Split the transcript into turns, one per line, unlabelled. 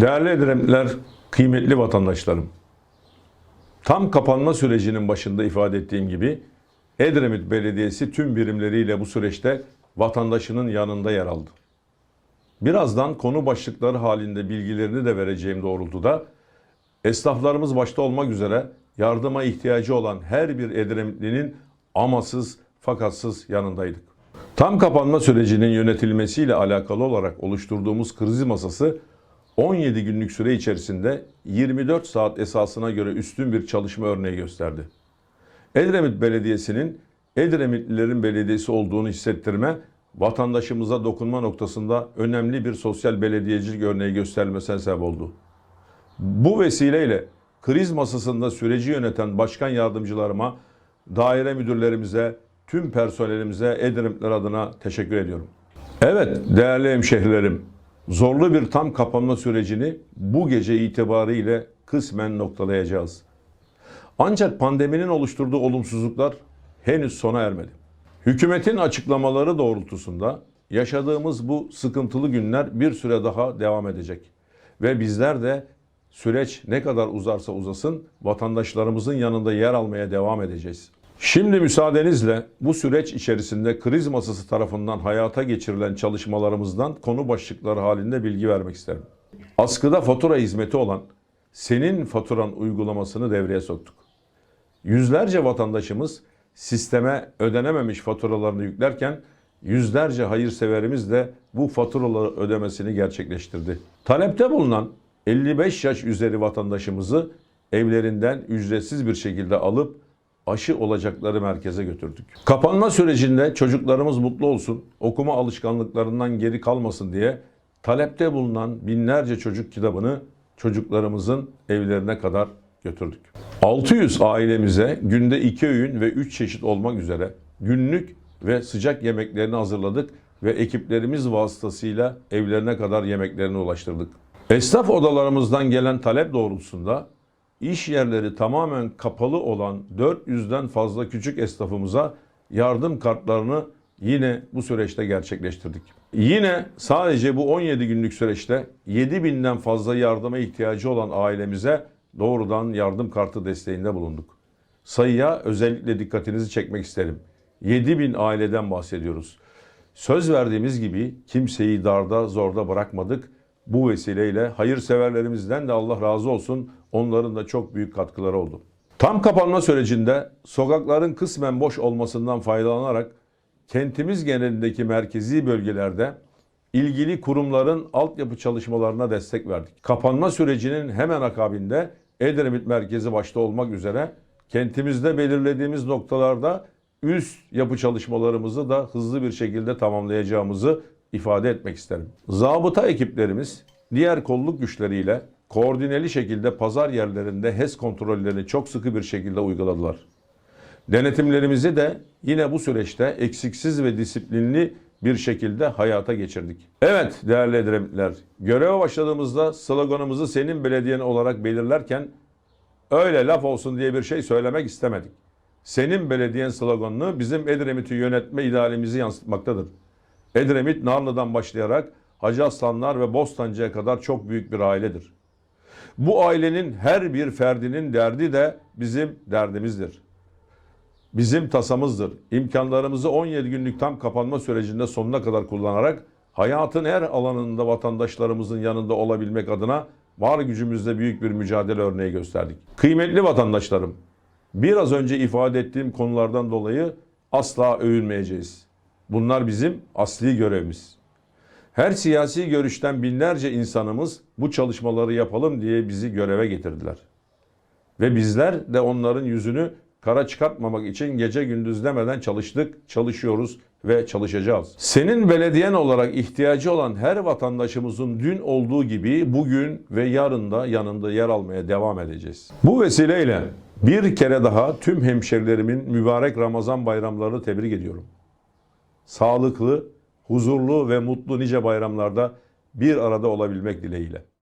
Değerli Edremitler, kıymetli vatandaşlarım. Tam kapanma sürecinin başında ifade ettiğim gibi Edremit Belediyesi tüm birimleriyle bu süreçte vatandaşının yanında yer aldı. Birazdan konu başlıkları halinde bilgilerini de vereceğim doğrultuda esnaflarımız başta olmak üzere yardıma ihtiyacı olan her bir Edremitlinin amasız fakatsız yanındaydık. Tam kapanma sürecinin yönetilmesiyle alakalı olarak oluşturduğumuz kriz masası 17 günlük süre içerisinde 24 saat esasına göre üstün bir çalışma örneği gösterdi. Edremit Belediyesi'nin Edremitlilerin belediyesi olduğunu hissettirme, vatandaşımıza dokunma noktasında önemli bir sosyal belediyecilik örneği göstermesine sebep oldu. Bu vesileyle kriz masasında süreci yöneten başkan yardımcılarıma, daire müdürlerimize, tüm personelimize Edremitler adına teşekkür ediyorum. Evet değerli hemşehrilerim, zorlu bir tam kapanma sürecini bu gece itibariyle kısmen noktalayacağız. Ancak pandeminin oluşturduğu olumsuzluklar henüz sona ermedi. Hükümetin açıklamaları doğrultusunda yaşadığımız bu sıkıntılı günler bir süre daha devam edecek. Ve bizler de süreç ne kadar uzarsa uzasın vatandaşlarımızın yanında yer almaya devam edeceğiz. Şimdi müsaadenizle bu süreç içerisinde kriz masası tarafından hayata geçirilen çalışmalarımızdan konu başlıkları halinde bilgi vermek isterim. Askıda fatura hizmeti olan Senin Faturan uygulamasını devreye soktuk. Yüzlerce vatandaşımız sisteme ödenememiş faturalarını yüklerken yüzlerce hayırseverimiz de bu faturaları ödemesini gerçekleştirdi. Talepte bulunan 55 yaş üzeri vatandaşımızı evlerinden ücretsiz bir şekilde alıp aşı olacakları merkeze götürdük. Kapanma sürecinde çocuklarımız mutlu olsun, okuma alışkanlıklarından geri kalmasın diye talepte bulunan binlerce çocuk kitabını çocuklarımızın evlerine kadar götürdük. 600 ailemize günde 2 öğün ve 3 çeşit olmak üzere günlük ve sıcak yemeklerini hazırladık ve ekiplerimiz vasıtasıyla evlerine kadar yemeklerini ulaştırdık. Esnaf odalarımızdan gelen talep doğrultusunda iş yerleri tamamen kapalı olan 400'den fazla küçük esnafımıza yardım kartlarını yine bu süreçte gerçekleştirdik. Yine sadece bu 17 günlük süreçte 7000'den fazla yardıma ihtiyacı olan ailemize doğrudan yardım kartı desteğinde bulunduk. Sayıya özellikle dikkatinizi çekmek isterim. 7000 aileden bahsediyoruz. Söz verdiğimiz gibi kimseyi darda zorda bırakmadık. Bu vesileyle hayırseverlerimizden de Allah razı olsun. Onların da çok büyük katkıları oldu. Tam kapanma sürecinde sokakların kısmen boş olmasından faydalanarak kentimiz genelindeki merkezi bölgelerde ilgili kurumların altyapı çalışmalarına destek verdik. Kapanma sürecinin hemen akabinde Edremit merkezi başta olmak üzere kentimizde belirlediğimiz noktalarda üst yapı çalışmalarımızı da hızlı bir şekilde tamamlayacağımızı ifade etmek isterim. Zabıta ekiplerimiz diğer kolluk güçleriyle koordineli şekilde pazar yerlerinde HES kontrollerini çok sıkı bir şekilde uyguladılar. Denetimlerimizi de yine bu süreçte eksiksiz ve disiplinli bir şekilde hayata geçirdik. Evet değerli Edremitler, göreve başladığımızda sloganımızı senin belediyen olarak belirlerken öyle laf olsun diye bir şey söylemek istemedik. Senin belediyen sloganını bizim Edremit'i yönetme idealimizi yansıtmaktadır. Edremit Narlı'dan başlayarak Hacı Aslanlar ve Bostancı'ya kadar çok büyük bir ailedir. Bu ailenin her bir ferdinin derdi de bizim derdimizdir. Bizim tasamızdır. İmkanlarımızı 17 günlük tam kapanma sürecinde sonuna kadar kullanarak hayatın her alanında vatandaşlarımızın yanında olabilmek adına var gücümüzle büyük bir mücadele örneği gösterdik. Kıymetli vatandaşlarım, biraz önce ifade ettiğim konulardan dolayı asla övünmeyeceğiz. Bunlar bizim asli görevimiz. Her siyasi görüşten binlerce insanımız bu çalışmaları yapalım diye bizi göreve getirdiler. Ve bizler de onların yüzünü kara çıkartmamak için gece gündüz demeden çalıştık, çalışıyoruz ve çalışacağız. Senin belediyen olarak ihtiyacı olan her vatandaşımızın dün olduğu gibi bugün ve yarın da yanında yer almaya devam edeceğiz. Bu vesileyle bir kere daha tüm hemşerilerimin mübarek Ramazan bayramlarını tebrik ediyorum. Sağlıklı, huzurlu ve mutlu nice bayramlarda bir arada olabilmek dileğiyle.